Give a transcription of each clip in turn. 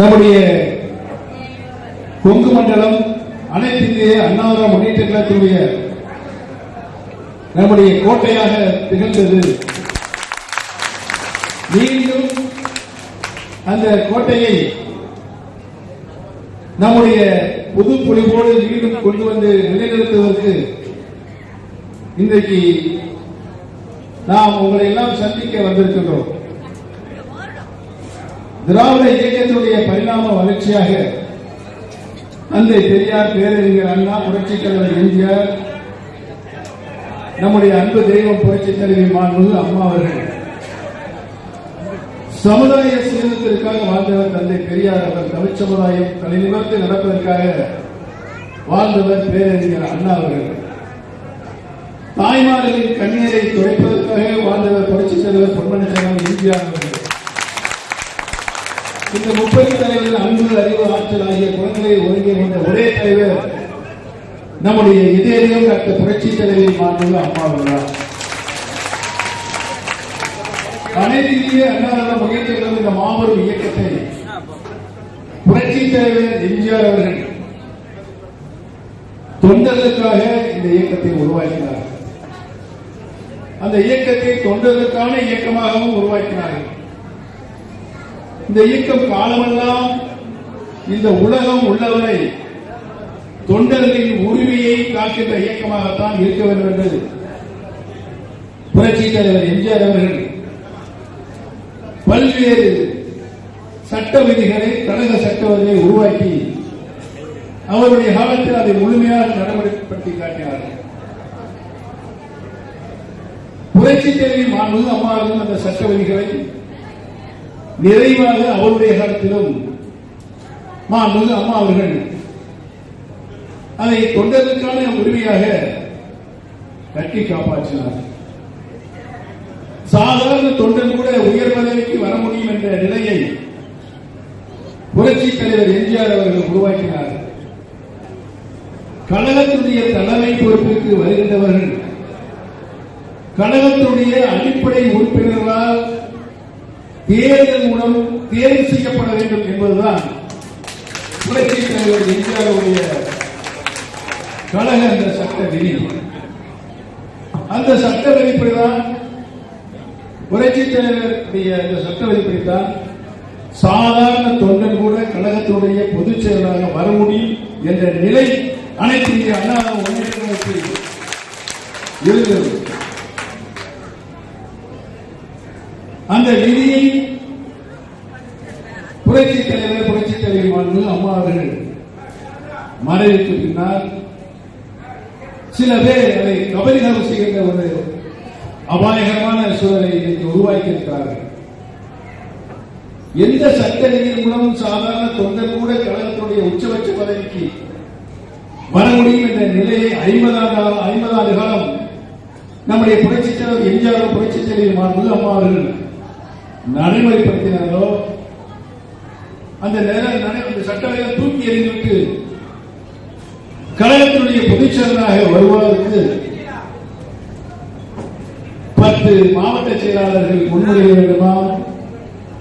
நம்முடைய கொங்கு மண்டலம் அனைத்து இந்திய அண்ணாவர முன்னேற்ற கழகத்துடைய நம்முடைய கோட்டையாக திகழ்ந்தது. மீண்டும் அந்த கோட்டையை நம்முடைய புது பொலிவோடு மீண்டும் கொண்டு வந்து நிலைநிறுத்துவதற்கு இன்றைக்கு நாம் உங்களை எல்லாம் சந்திக்க வந்திருக்கின்றோம். திராவிட இயக்கத்தினுடைய பரிணாம வளர்ச்சியாக தந்தை பெரியார் பேரறிஞர் அண்ணா புரட்சி தலைவர் எம்ஜிஆர் நம்முடைய அன்பு தெய்வம் புரட்சி தலைவி மாண்புமிகு அம்மா அவர்கள். சமுதாய சீர்திருத்தத்திற்காக வாழ்ந்தவர் தந்தை பெரியார் அவர் தமிழ் சமுதாயம் தலைநிமிர்ந்து நடப்பதற்காக வாழ்ந்தவர் பேரறிஞர் அண்ணா அவர்கள். தாய்மார்களின் கண்ணீரை துடைப்பதற்காக வாழ்ந்தவர் புரட்சி தலைவர் பொன்மணி எம்ஜிஆர் அவர்கள். இந்த முப்பது தலைவர்கள் அன்பு அறிவு ஆற்றல் ஆகிய குணங்களை ஒருங்கிணைந்த ஒரே தலைவர் நம்முடைய இதயம் டாக்டர் புரட்சி தலைவி மாற்றுள்ள அம்மா உள்ளார் அனைத்திலேயே இந்திய அண்ணா முயற்சி இந்த மாபெரும் இயக்கத்தை புரட்சி தலைவர் எம்ஜிஆர் அவர்கள் தொண்டர்களுக்காக இந்த இயக்கத்தை உருவாக்கினார். அந்த இயக்கத்தை தொண்டர்களுக்கான இயக்கமாகவும் உருவாக்கினார்கள். இந்த இயக்கம் காலமெல்லாம் இந்த உலகம் உள்ளவரை தொண்டர்களின் உரிமையை காக்கின்ற இயக்கமாகத்தான் இருக்க வேண்டும் என்பது புரட்சி தலைவர் எம்ஜிஆர் அவர்கள் பல்வேறு சட்ட விதிகளை கழக சட்ட விதிகளை உருவாக்கி அவருடைய காலத்தில் அதை முழுமையாக நடைமுறைப்படுத்தி காட்டினார்கள். புரட்சி தலைவி மாண்புமிகு அந்த சட்ட விதிகளை நிறைவாக அவருடைய காலத்திலும் மாண்புமிகு அம்மா அவர்கள் அதை தொண்டர்களுக்கான உரிமையாக கட்டி காப்பாற்றினார். சாதாரண தொண்டன் கூட உயர் பதவிக்கு வர முடியும் என்ற நிலையை புரட்சி தலைவர் எம்ஜிஆர் அவர்கள் உருவாக்கினார். கழகத்துடைய தலைமை பொறுப்பிற்கு வருகின்றவர்கள் கழகத்துடைய அடிப்படை உறுப்பினர்களால் தேர்தல் மூலம் தேர்வு செய்யப்பட வேண்டும் என்பதுதான் புரட்சி தலைவர் எம்ஜிஆருடைய கழக அந்த சட்ட விதி. அந்த சட்ட விதிப்படிதான் புரட்சி தலைவருடைய அந்த சட்ட தான் சாதாரண தொண்டன் கூட கழகத்தினுடைய பொதுச் செயலாளராக வர முடியும் என்ற நிலை அனைத்து இந்திய அண்ணா முன்னேற்ற இருந்தது. அந்த நிதியை புரட்சி தலைவர் புரட்சி தலைவர் மாண்பு அம்மா அவர்கள் மறைவுக்கு பின்னால் சில பேர் அதை கபலீகரம் செய்கின்ற ஒரு அபாயகரமான சூழலை இன்றைக்கு உருவாக்கி இருக்கிறார்கள் எந்த சட்ட விதியின் சாதாரண தொண்டர் கூட கழகத்துடைய உச்சபட்ச பதவிக்கு வர முடியும் என்ற நிலையை ஐம்பதாண்டு ஐம்பதாண்டு காலம் நம்முடைய புரட்சித் தலைவர் எம்ஜிஆர் புரட்சித் தலைவர் மாண்பு அம்மா அவர்கள் நடைமுறைப்படுத்தினாரோ அந்த நேரம் நடை- சட்டங்களை தூக்கி எறிந்துவிட்டு கழகத்தினுடைய பொதுச்செயலராக வருவதற்கு பத்து மாவட்ட செயலாளர்கள் முன்மொழிய வேண்டுமா?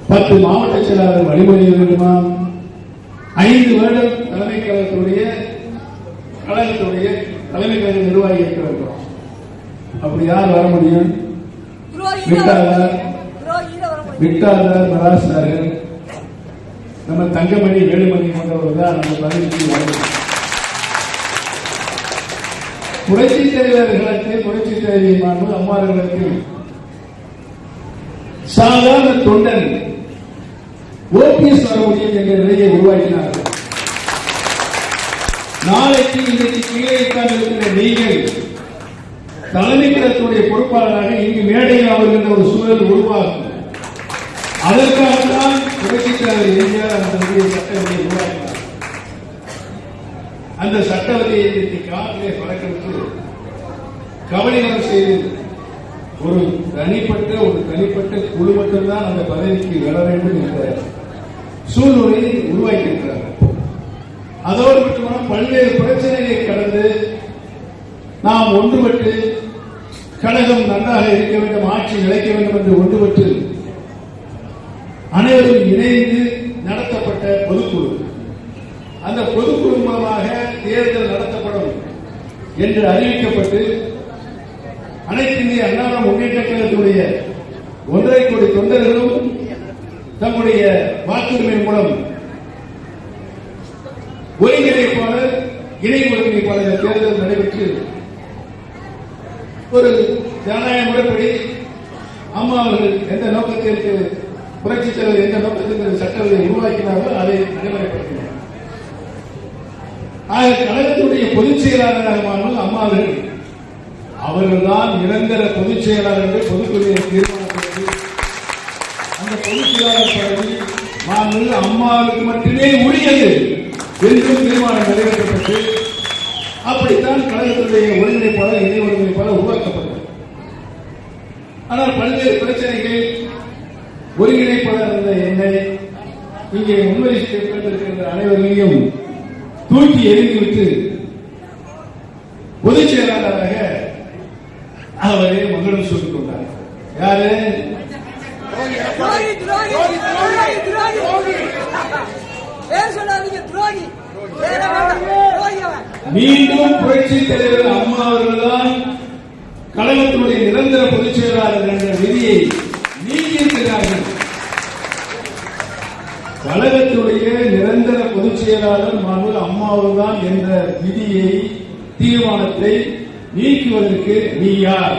பத்து மாவட்ட செயலாளர் வழிமொழிய வேண்டுமா? ஐந்து வருடம் தலைமை கழகத்துடைய கழகத்துடைய தலைமை கழக நிர்வாகி இருக்க வேண்டும். அப்படி யார் வர முடியும்? விட்டாளர் விட்டாளர் மராசினார்கள் நம்ம தங்கமணி வேலுமணி போன்றவர்கள் தான் நம்ம பதவிக்கு வாழ்ந்தோம் புரட்சி தலைவர்களுக்கு புரட்சி தலைவி மாண்பு அம்மார்களுக்கு சாதாரண தொண்டன் ஓபிஎஸ் வர முடியும் என்ற நிலையை உருவாக்கினார்கள் நாளைக்கு இன்றைக்கு கீழே உட்கார்ந்து இருக்கிற நீங்கள் தலைமை கழகத்துடைய பொறுப்பாளராக இங்கு மேடையில் அவர்கள் ஒரு சூழல் உருவாகும். அதற்காகத்தான் புரட்சி எம்ஜிஆர் அந்த புதிய உருவாக்கினார். அந்த சட்டவதியை இன்றைக்கு பறக்கிறது கவலைகள் செய்து ஒரு தனிப்பட்ட ஒரு தனிப்பட்ட குழு மட்டும்தான் அந்த பதவிக்கு வர வேண்டும் என்ற சூழ்நிலையை உருவாக்கியிருக்கிறார். அதோடு மட்டுமல்ல பல்வேறு பிரச்சனைகளை கடந்து நாம் ஒன்றுபட்டு கழகம் நன்றாக இருக்க வேண்டும் ஆட்சி நிலைக்க வேண்டும் என்று ஒன்றுபட்டு அனைவரும் இணைந்து நடத்தப்பட்ட பொதுக்குழு. அந்த பொதுக்குழு மூலமாக தேர்தல் நடத்தப்படும் என்று அறிவிக்கப்பட்டு அனைத்து இந்திய அண்ணா முன்னேற்ற கழகத்துடைய ஒன்றரை கோடி தொண்டர்களும் தம்முடைய வாக்குரிமை மூலம் ஒருங்கிணைப்பாளர் இணை ஒருங்கிணைப்பாளர் தேர்தல் நடைபெற்று ஒரு ஜனநாயக முறைப்படி அம்மா அவர்கள் எந்த நோக்கத்திற்கு புரட்சித் தலைவர் எந்த நோக்கத்திற்கு சட்டத்தை உருவாக்கினாரோ அதை நடைமுறைப்படுத்தினார். ஆக கழகத்துடைய பொதுச் செயலாளராக அம்மா அவர்கள் அவர்கள்தான் நிரந்தர பொதுச் செயலாளர் என்று பொதுக்குழுவை தீர்மானப்படுத்தி அந்த பொதுச் செயலாளர் பதவி நாங்கள் அம்மாவுக்கு மட்டுமே உரியது என்றும் தீர்மானம் நிறைவேற்றப்பட்டு அப்படித்தான் கழகத்துடைய ஒருங்கிணைப்பாளர் இணை ஒருங்கிணைப்பாளர் உருவாக்கப்பட்டது. ஆனால் பல்வேறு பிரச்சனைகள் ஒருங்கிணைப்பாளர் என்னை இங்கே முன்வரிக்கின்ற அனைவரையும் தூக்கி எறிந்துவிட்டு பொதுச் செயலாளராக அவரே மங்களம் சொல்லிக் கொண்டார். யாரு? மீண்டும் புரட்சி தலைவர் அம்மா அவர்கள்தான் கழகத்துடைய நிரந்தர பொதுச் செயலாளர் என்ற விதியை கழகத்துடைய நிரந்தர பொதுச் செயலாளர் மாண்பு அம்மா தான் என்ற விதியை தீர்மானத்தை நீக்குவதற்கு நீ யார்?